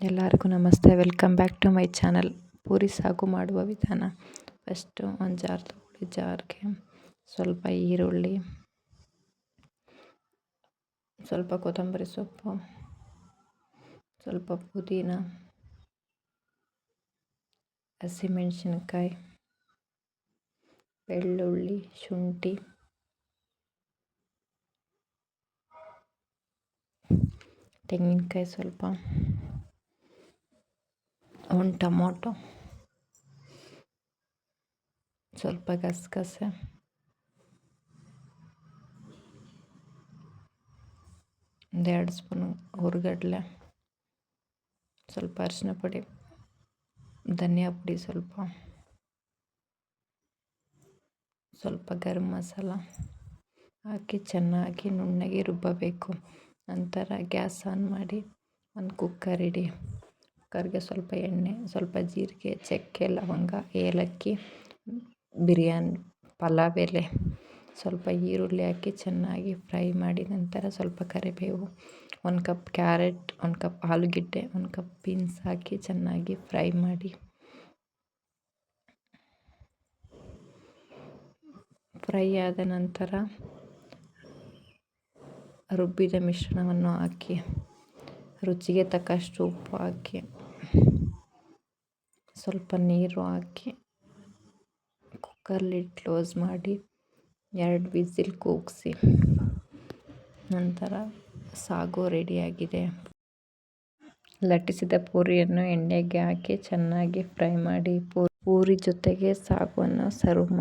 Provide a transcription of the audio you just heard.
ಎಲ್ಲರಿಗೂ ನಮಸ್ತೆ. Welcome back to my channel puri sagu ಮಾಡುವ ವಿಧಾನ. ಫಸ್ಟು ಒಂದು ಜಾರ್ ತಗೊಳ್ಳಿ ಜಾರ್ಗೆ ಸ್ವಲ್ಪ ಈರುಳ್ಳಿ, ಸ್ವಲ್ಪ ಕೊತ್ತಂಬರಿ ಸೊಪ್ಪು, ಸ್ವಲ್ಪ ಪುದೀನ, ಹಸಿಮೆಣಸಿನ್ಕಾಯಿ, ಬೆಳ್ಳುಳ್ಳಿ, ಶುಂಠಿ, ತೆಂಗಿನಕಾಯಿ ಸ್ವಲ್ಪ. ಒಂದು ಟೊಮೊಟೊ. ಸ್ವಲ್ಪ ಗಸಗಸೆ. ಒಂದೆರಡು ಸ್ಪೂನು ಹುರ್ಗಡ್ಲೆ. ಸ್ವಲ್ಪ ಅರಿಶಿನ ಪುಡಿ. ಧನಿಯಾ ಪುಡಿ ಸ್ವಲ್ಪ. ಸ್ವಲ್ಪ ಗರಂ ಮಸಾಲ ಹಾಕಿ ಚೆನ್ನಾಗಿ ನುಣ್ಣಗೆ ರುಬ್ಬಬೇಕು. ನಂತರ ಗ್ಯಾಸ್ ಆನ್ ಮಾಡಿ ಒಂದು ಕುಕ್ಕರ್ ಇಡಿ. ಕುಕ್ಕರ್ಗೆ ಸ್ವಲ್ಪ ಎಣ್ಣೆ, ಸ್ವಲ್ಪ ಜೀರಿಗೆ, ಚಕ್ಕೆ, ಲವಂಗ, ಏಲಕ್ಕಿ, ಬಿರಿಯಾನಿ, ಪಲಾವ್ ಎಲೆ, ಸ್ವಲ್ಪ ಈರುಳ್ಳಿ ಹಾಕಿ ಚೆನ್ನಾಗಿ ಫ್ರೈ ಮಾಡಿ ನಂತರ ಸ್ವಲ್ಪ ಕರಿಬೇವು, ಒಂದು ಕಪ್ ಕ್ಯಾರೆಟ್, ಒಂದು ಕಪ್ ಆಲೂಗೆಡ್ಡೆ, ಒಂದು ಕಪ್ ಬೀನ್ಸ್ ಹಾಕಿ ಚೆನ್ನಾಗಿ ಫ್ರೈ ಮಾಡಿ. ಫ್ರೈ ಆದ ನಂತರ ರುಬ್ಬಿದ ಮಿಶ್ರಣವನ್ನು ಹಾಕಿ, ರುಚಿಗೆ ತಕ್ಕಷ್ಟು ಉಪ್ಪು ಹಾಕಿ. ಸ್ವಲ್ಪ ನೀರು ಹಾಕಿ ಕುಕ್ಕರ್ ಲಿಡ್ ಕ್ಲೋಸ್ ಮಾಡಿ ಎರಡು ವಿಸಿಲ್ ಕೂಗಿಸಿ ನಂತರ ಸಾಗು ರೆಡಿಯಾಗಿದೆ. ಲಟ್ಟಿಸಿದ ಪೂರಿಯನ್ನು ಎಣ್ಣೆಗೆ ಹಾಕಿ ಚೆನ್ನಾಗಿ ಫ್ರೈ ಮಾಡಿ ಪೂರಿ ಜೊತೆಗೆ ಸಾಗುವನ್ನು ಸರ್ವ್ ಮಾಡಿ